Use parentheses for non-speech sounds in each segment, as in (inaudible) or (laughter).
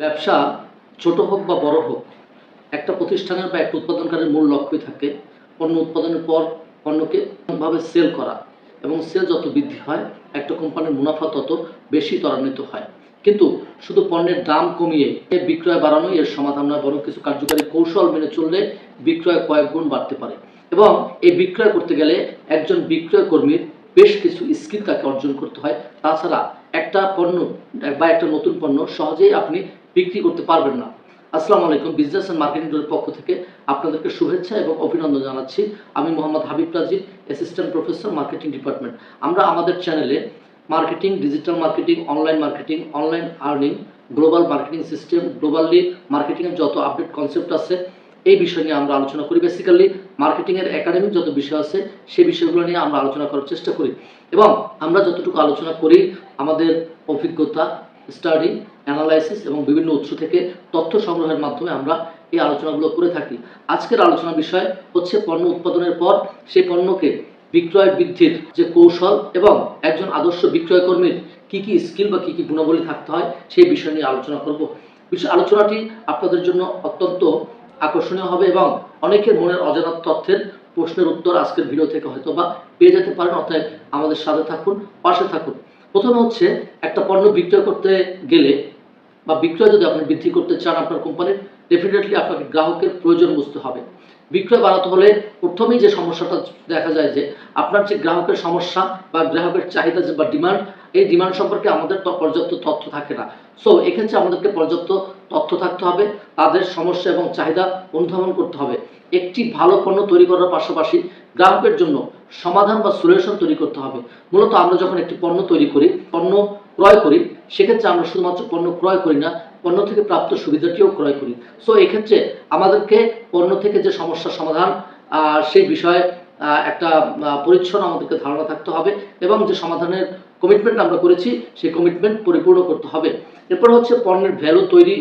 ব্যবসা ছোট হোক বা বড় হোক, একটা প্রতিষ্ঠানের বা একটা উৎপাদনকারীর মূল লক্ষ্যই থাকে পণ্য উৎপাদনের পর পণ্যকে ভাবে সেল করা এবং সেল যত বৃদ্ধি হয়, একটা কোম্পানির মুনাফা তত বেশি ত্বরান্বিত হয়। কিন্তু শুধু পণ্যের দাম কমিয়ে এ বিক্রয় বাড়ানোই এর সমাধান নয়, বরং কিছু কার্যকারী কৌশল মেনে চললে বিক্রয় কয়েক গুণ বাড়তে পারে। এবং এই বিক্রয় করতে গেলে একজন বিক্রয় কর্মীর বেশ কিছু স্কিল তাকে অর্জন করতে হয়। তাছাড়া একটা পণ্য বা একটা নতুন পণ্য সহজেই আপনি বিক্রি করতে পারবেন না। আসসালামু আলাইকুম, বিজনেস অ্যান্ড মার্কেটিং ডোরের পক্ষ থেকে আপনাদেরকে শুভেচ্ছা এবং অভিনন্দন জানাচ্ছি। আমি Mohammad Habib Rajib assistant professor marketing department আমরা আমাদের চ্যানেলে marketing digital marketing online marketing online earning global marketing system globally মার্কেটিংয়ের যত আপডেট কনসেপ্ট আছে, এই বিষয় নিয়ে আমরা আলোচনা করি। বেসিক্যালি মার্কেটিংয়ের একাডেমিক যত বিষয় আছে সেই বিষয়গুলো নিয়ে আমরা আলোচনা করার চেষ্টা করি। এবং আমরা যতটুকু আলোচনা করি, আমাদের অভিজ্ঞতা স্টাডি অ্যানালাইসিস এবং বিভিন্ন উৎস থেকে তথ্য সংগ্রহের মাধ্যমে আমরা এই আলোচনাগুলো করে থাকি। আজকের আলোচনা বিষয় হচ্ছে পণ্য উৎপাদনের পর সেই পণ্যকে বিক্রয় বৃদ্ধির যে কৌশল এবং একজন আদর্শ বিক্রয় কর্মীর কি কি স্কিল বা কি কি গুণাবলী থাকতে হয় সেই বিষয় নিয়ে আলোচনা করব। বিষয় আলোচনাটি আপনাদের জন্য অত্যন্ত আকর্ষণীয় হবে এবং অনেকের মনের অজানা তথ্যের প্রশ্নের উত্তর আজকের ভিডিও থেকে হয়তো বা পেয়ে যেতে পারেন। অতএব আমাদের সাথে থাকুন, পাশে থাকুন। প্রথমে হচ্ছে একটা পণ্য বিক্রয় করতে গেলে বা বিক্রয় যদি আপনি বৃদ্ধি করতে চান আপনার কোম্পানির ডেফিনেটলি আপনাকে গ্রাহকের প্রয়োজন বুঝতে হবে। বিক্রয় বাড়াতে হলে প্রথমেই যে সমস্যাটা দেখা যায় যে আপনার যে গ্রাহকের সমস্যা বা গ্রাহকের চাহিদা বা ডিমান্ড এই ডিমান্ড সম্পর্কে আমাদের পর্যাপ্ত তথ্য থাকে না। সো এক্ষেত্রে আমাদেরকে পর্যাপ্ত তথ্য থাকতে হবে, তাদের সমস্যা এবং চাহিদা অনুধাবন করতে হবে। একটি ভালো পণ্য তৈরি করার পাশাপাশি গ্রাহকের জন্য সমাধান বা সলিউশন তৈরি করতে হবে। মূলত আমরা যখন একটি পণ্য তৈরি করি, পণ্য ক্রয় করি, সেক্ষেত্রে আমরা শুধুমাত্র পণ্য ক্রয় করি না, পণ্য থেকে প্রাপ্ত সুবিধাটিও ক্রয় করি। সো এক্ষেত্রে আমাদেরকে পণ্য থেকে যে সমস্যার সমাধান সেই বিষয়ে একটা পরিচ্ছন্ন আমাদেরকে ধারণা থাকতে হবে এবং যে সমাধানের কমিটমেন্ট আমরা করেছি, সেই কমিটমেন্ট পরিপূর্ণ করতে হবে। এরপর হচ্ছে পণ্যের ভ্যালু তৈরি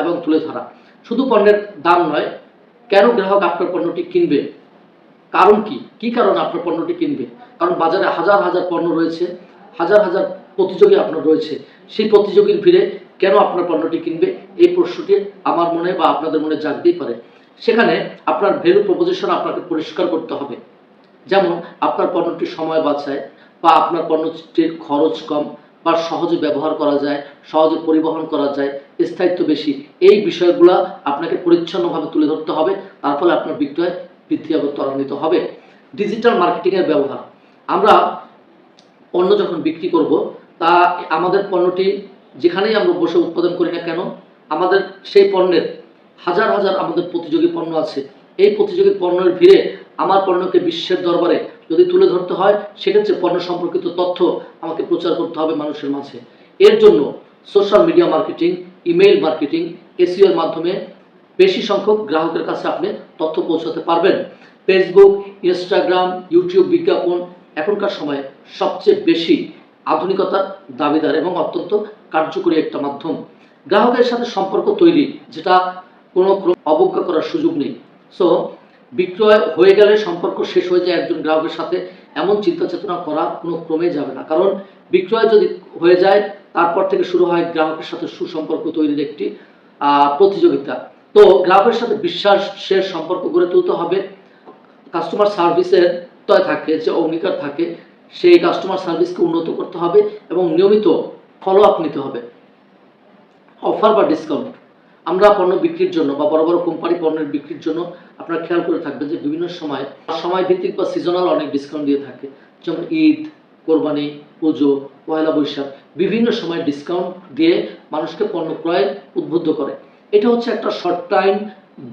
এবং তুলে ধরা। শুধু পণ্যের দাম নয়, কেন গ্রাহক আপনার পণ্যটি কিনবে? কারণ কি? কি কারণে আপনার পণ্যটি কিনবে? কারণ বাজারে হাজার হাজার পণ্য রয়েছে, হাজার হাজার প্রতিযোগী আপনার রয়েছে। সেই প্রতিযোগীর ভিড়ে কেন আপনার পণ্যটি কিনবে? এই প্রশ্নটি আমার মনে বা আপনাদের মনে জাগতেই পারে। সেখানে আপনার ভ্যালু প্রপোজিশন আপনাকে পরিষ্কার করতে হবে। যেমন, আপনার পণ্যটি সময় বাঁচায় বা আপনার পণ্যটির খরচ কম বা সহজে ব্যবহার করা যায়, সহজে পরিবহন করা যায়, স্থায়িত্ব বেশি, এই বিষয়গুলো আপনাকে পরিচ্ছন্নভাবে তুলে ধরতে হবে। তার ফলে আপনার বিক্রয় বৃদ্ধি এবং ত্বরান্বিত হবে। ডিজিটাল মার্কেটিংয়ের ব্যবহার। আমরা পণ্য যখন বিক্রি করব, তা আমাদের পণ্যটি যেখানেই আমরা বসে উৎপাদন করি না কেন, আমাদের সেই পণ্যের হাজার হাজার আমাদের প্রতিযোগী পণ্য আছে। এই প্রতিযোগী পণ্যের ভিড়ে আমার পণ্যকে বিশ্বের দরবারে যদি তুলে ধরতে হয় সেক্ষেত্রে পণ্য সম্পর্কিত তথ্য আমাকে প্রচার করতে হবে মানুষের মাঝে। এর জন্য social media marketing email marketing এসিওর মাধ্যমে বেশি সংখ্যক গ্রাহকের কাছে আপনি তথ্য পৌঁছাতে পারবেন। ফেসবুক ইনস্টাগ্রাম ইউটিউব বিজ্ঞাপন এখনকার সময়ে সবচেয়ে বেশি আধুনিকতার দাবিদার এবং অত্যন্ত কার্যকরী একটা মাধ্যম। গ্রাহকের সাথে সম্পর্ক তৈরি, যেটা কোনো অবজ্ঞা করার সুযোগ নেই। সো বিক্রয় হয়ে গেলে সম্পর্ক শেষ হয়ে যায় একজন গ্রাহকের সাথে, এমন চিন্তা চেতনা করা কোনো ক্রমে যাবে না। কারণ বিক্রয় যদি হয়ে যায়, তারপর থেকে শুরু হয় গ্রাহকের সাথে সুসম্পর্ক তৈরির একটি প্রতিযোগিতা। তো গ্রাহকের সাথে বিশ্বাসের সম্পর্ক গড়ে তুলতে হবে। কাস্টমার সার্ভিসের তয় থাকে, যে অঙ্গীকার থাকে, সেই কাস্টমার সার্ভিসকে উন্নত করতে হবে এবং নিয়মিত ফলো আপ নিতে হবে। অফার বা ডিসকাউন্ট। আমরা পণ্য বিক্রির জন্য বা বড় বড় কোম্পানি পণ্যের বিক্রির জন্য আপনারা খেয়াল করে থাকবেন যে বিভিন্ন সময় সময় ভিত্তিক বা সিজনাল অনেক ডিসকাউন্ট দিয়ে থাকে। যেমন ঈদ, কোরবানি, পুজো, পয়লা বৈশাখ বিভিন্ন সময় ডিসকাউন্ট দিয়ে মানুষকে পণ্য ক্রয়ে উদ্বুদ্ধ করে। এটা হচ্ছে একটা শর্ট টাইম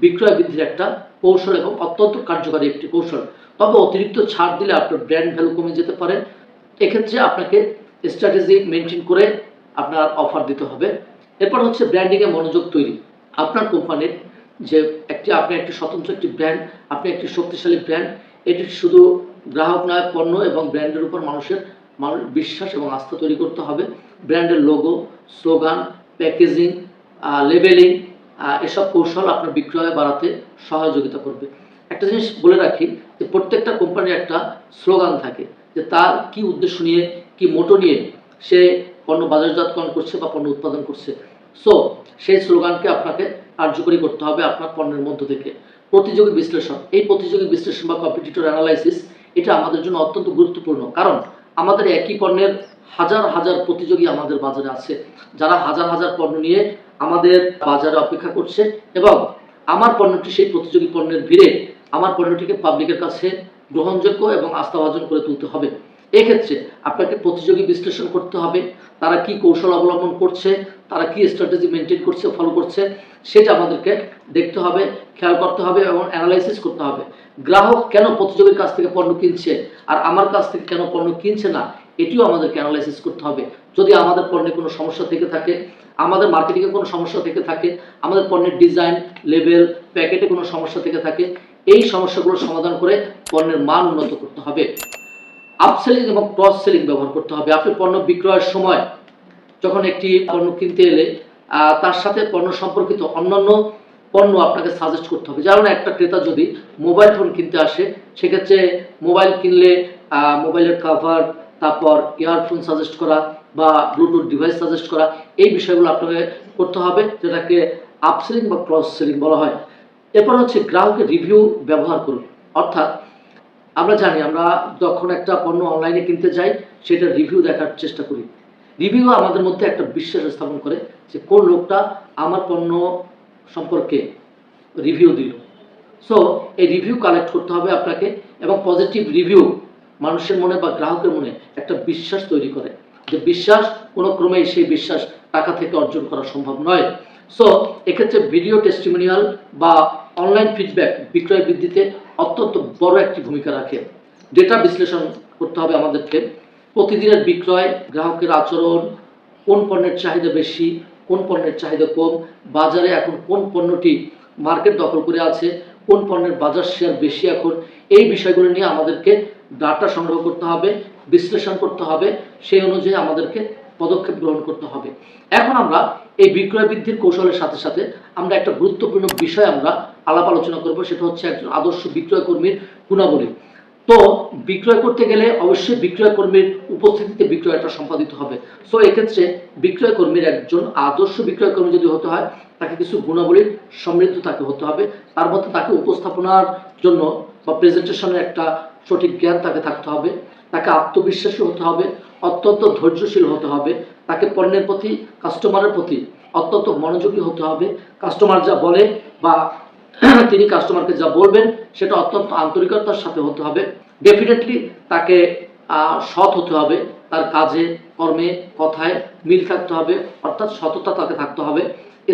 বিক্রয় বৃদ্ধির একটা কৌশল এবং অত্যন্ত কার্যকারী একটি কৌশল। তবে অতিরিক্ত ছাড় দিলে আপনার ব্র্যান্ড ভ্যালু কমে যেতে পারে। এক্ষেত্রে আপনাকে স্ট্র্যাটেজি মেনটেন করে আপনার অফার দিতে হবে। এরপর হচ্ছে ব্র্যান্ডিংয়ে মনোযোগ তৈরি। আপনার কোম্পানির যে একটি, আপনি একটি স্বতন্ত্র একটি ব্র্যান্ড আপনি একটি শক্তিশালী ব্র্যান্ড এটি শুধু গ্রাহক নয়, পণ্য এবং ব্র্যান্ডের উপর মানুষের মানুষ বিশ্বাস এবং আস্থা তৈরি করতে হবে। ব্র্যান্ডের লোগো স্লোগান প্যাকেজিং লেবেলিং এসব কৌশল আপনার বিক্রয় বাড়াতে সহযোগিতা করবে। একটা জিনিস বলে রাখি যে প্রত্যেকটা কোম্পানির একটা স্লোগান থাকে যে তার কি উদ্দেশ্য নিয়ে, কি মোটো নিয়ে সে পণ্য বাজারজাতকরণ করছে বা পণ্য উৎপাদন করছে। সো সেই স্লোগানকে আপনাকে কার্যকরী করতে হবে আপনার পণ্যের মধ্য থেকে। প্রতিযোগী বিশ্লেষণ। এই প্রতিযোগী বিশ্লেষণ বা কম্পিটিটর অ্যানালাইসিস এটা আমাদের জন্য অত্যন্ত গুরুত্বপূর্ণ। কারণ আমাদের একই পণ্যের হাজার হাজার প্রতিযোগী আমাদের বাজারে আছে। যারা হাজার হাজার পণ্য নিয়ে আমাদের বাজারে অপেক্ষা করছে এবং আমার পণ্যটি সেই প্রতিযোগী পণ্যের ভিড়ে আমার পণ্যটিকে পাবলিকের কাছে গ্রহণযোগ্য এবং আস্থাভাজন করে তুলতে হবে। এক্ষেত্রে আপনাকে প্রতিযোগী বিশ্লেষণ করতে হবে, তারা কি কৌশল অবলম্বন করছে, তারা কি স্ট্র্যাটেজি মেনটেন করছে ফলো করছে, সেটা আমাদেরকে দেখতে হবে, খেয়াল করতে হবে এবং অ্যানালাইসিস করতে হবে। গ্রাহক কেন প্রতিযোগীর কাছ থেকে পণ্য কিনছে আর আমার কাছ থেকে কেন পণ্য কিনছে না, এটিও আমাদেরকে অ্যানালাইসিস করতে হবে। যদি আমাদের পণ্যে কোনো সমস্যা থেকে থাকে, আমাদের মার্কেটিংয়ে কোনো সমস্যা থেকে থাকে, আমাদের পণ্যের ডিজাইন লেভেল প্যাকেটে কোনো সমস্যা থেকে থাকে, এই সমস্যাগুলো সমাধান করে পণ্যের মান উন্নত করতে হবে। আপসেলিং এবং ক্রস সেলিং ব্যবহার করতে হবে। আপনি পণ্য বিক্রয়ের সময় যখন একটি পণ্য কিনতে এলে তার সাথে পণ্য সম্পর্কিত অন্যান্য পণ্য আপনাকে সাজেস্ট করতে হবে। যেমন একটা ক্রেতা যদি মোবাইল ফোন কিনতে আসে, সেক্ষেত্রে মোবাইল কিনলে মোবাইলের কাভার তারপর ইয়ারফোন সাজেস্ট করা বা ব্লুটুথ ডিভাইস সাজেস্ট করা, এই বিষয়গুলো আপনাকে করতে হবে, যেটাকে আপসেলিং বা ক্রস সেলিং বলা হয়। এরপর হচ্ছে গ্রাহকের রিভিউ ব্যবহার করুন। অর্থাৎ আমরা জানি, আমরা যখন একটা পণ্য অনলাইনে কিনতে যাই, সেটা রিভিউ দেখার চেষ্টা করি। রিভিউ আমাদের মধ্যে একটা বিশ্বাস স্থাপন করে যে কোন লোকটা আমার পণ্য সম্পর্কে রিভিউ দিল। সো এই রিভিউ কালেক্ট করতে হবে আপনাকে এবং পজিটিভ রিভিউ মানুষের মনে বা গ্রাহকের মনে একটা বিশ্বাস তৈরি করে। যে বিশ্বাস কোনো ক্রমেই সেই বিশ্বাস টাকা থেকে অর্জন করা সম্ভব নয়। সো এক্ষেত্রে ভিডিও টেস্টিমোনিয়াল বা অনলাইন ফিডব্যাক বিক্রয় বৃদ্ধিতে অত্যন্ত বড় একটি ভূমিকা রাখে। ডেটা বিশ্লেষণ করতে হবে আমাদেরকে। প্রতিদিনের বিক্রয়, গ্রাহকের আচরণ, কোন পণ্যের চাহিদা বেশি, কোন পণ্যের চাহিদা কম, বাজারে এখন কোন পণ্যটি মার্কেট দখল করে আছে, কোন পণ্যের বাজার শেয়ার বেশি এখন, এই বিষয়গুলো নিয়ে আমাদেরকে ডাটা সংগ্রহ করতে হবে, বিশ্লেষণ করতে হবে। সেই অনুযায়ী আমাদেরকে পদক্ষেপ গ্রহণ করতে হবে। এখন আমরা এই বিক্রয় বৃদ্ধির কৌশলের সাথে সাথে আমরা একটা গুরুত্বপূর্ণ বিষয় আমরা আলাপ আলোচনা করব, সেটা হচ্ছে একজন আদর্শ বিক্রয় কর্মীর গুণাবলী। তো বিক্রয় করতে গেলে অবশ্যই বিক্রয় কর্মীর উপস্থিতিতে বিক্রয়টা সম্পাদিত হবে। সো এক্ষেত্রে বিক্রয় কর্মীর একজন আদর্শ বিক্রয় কর্মী যদি হতে হয়, তাকে কিছু গুণাবলীর সমৃদ্ধ তাকে হতে হবে। তার মধ্যে তাকে উপস্থাপনার জন্য বা প্রেজেন্টেশনের একটা সঠিক জ্ঞান তাকে থাকতে হবে। তাকে আত্মবিশ্বাসী হতে হবে, অত্যন্ত ধৈর্যশীল হতে হবে, তাকে পণ্যের প্রতি কাস্টমারের প্রতি অত্যন্ত মনোযোগী হতে হবে। কাস্টমার যা বলে বা (clears throat) তিনি কাস্টমারকে যা বলবেন, সেটা অত্যন্ত আন্তরিকতার সাথে হতে হবে। ডেফিনেটলি তাকে সৎ হতে হবে, তার কাজে, কর্মে, কথায় মিল থাকতে হবে, অর্থাৎ সততা তাকে থাকতে হবে।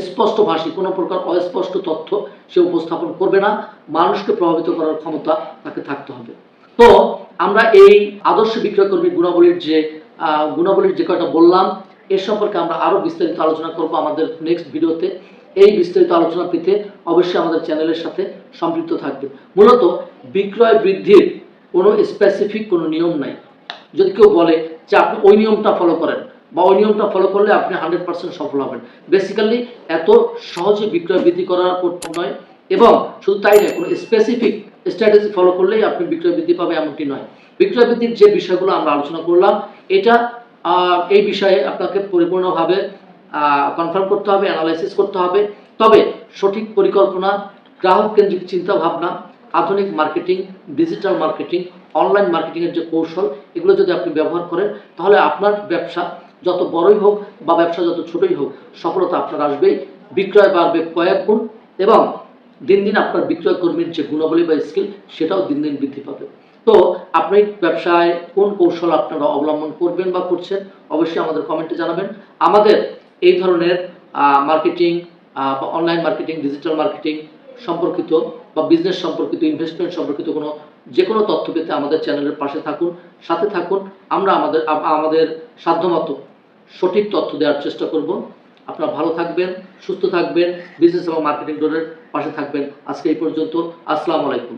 স্পষ্ট ভাষী, কোনো প্রকার অস্পষ্ট তথ্য সে উপস্থাপন করবে না, মানুষকে প্রভাবিত করার ক্ষমতা তাকে থাকতে হবে। তো আমরা এই আদর্শ বিক্রয় কর্মীর গুণাবলীর যে গুণাবলীর যে কয়টা বললাম এর সম্পর্কে আমরা আরও বিস্তারিত আলোচনা করব আমাদের নেক্সট ভিডিওতে এই বিস্তারিত আলোচনা পেতে অবশ্যই আমাদের চ্যানেলের সাথে সম্পৃক্ত থাকবে মূলত বিক্রয় বৃদ্ধির কোনো স্পেসিফিক কোনো নিয়ম নাই। যদি কেউ বলে যে আপনি ওই নিয়মটা ফলো করেন বা ওই নিয়মটা ফলো করলে আপনি হান্ড্রেড পার্সেন্ট সফল হবেন। বেসিক্যালি এত সহজে বিক্রয় বৃদ্ধি করার নয় এবং শুধু তাই নয়, কোনো স্পেসিফিক স্ট্র্যাটেজি ফলো করলেই আপনি বিক্রয় বৃদ্ধি পাবে এমনটি নয়। বিক্রয় বৃদ্ধির যে বিষয়গুলো আমরা আলোচনা করলাম, এটা এই বিষয়ে আপনাকে পরিপূর্ণভাবে কনফার্ম করতে হবে অ্যানালাইসিস করতে হবে। তবে সঠিক পরিকল্পনা গ্রাহক কেন্দ্রিক চিন্তা ভাবনা আধুনিক মার্কেটিং ডিজিটাল মার্কেটিং অনলাইন মার্কেটিংয়ের যে কৌশল, এগুলো যদি আপনি ব্যবহার করেন, তাহলে আপনার ব্যবসা যত বড়ই হোক বা ব্যবসা যত ছোটই হোক, সফলতা আপনার আসবেই। বিক্রয় বাড়বে কয়েক গুণ এবং দিন দিন আপনার বিক্রয় কর্মীর যে গুণাবলী বা স্কিল সেটাও দিন দিন বৃদ্ধি পাবে। তো আপনি ব্যবসায় কোন কৌশল আপনারা অবলম্বন করবেন বা করছেন, অবশ্যই আমাদের কমেন্টে জানাবেন। আমাদের এই ধরনের মার্কেটিং বা অনলাইন মার্কেটিং ডিজিটাল মার্কেটিং সম্পর্কিত বা বিজনেস সম্পর্কিত ইনভেস্টমেন্ট সম্পর্কিত কোনো যে কোনো তথ্য পেতে আমাদের চ্যানেলের পাশে থাকুন, সাথে থাকুন। আমরা আমাদের আম- আমাদের সাধ্যমতো সঠিক তথ্য দেওয়ার চেষ্টা করব। আপনারা ভালো থাকবেন, সুস্থ থাকবেন। বিজনেস এবং মার্কেটিং ডোরের পাশে থাকবেন। আজকে এই পর্যন্ত। আসসালামু আলাইকুম।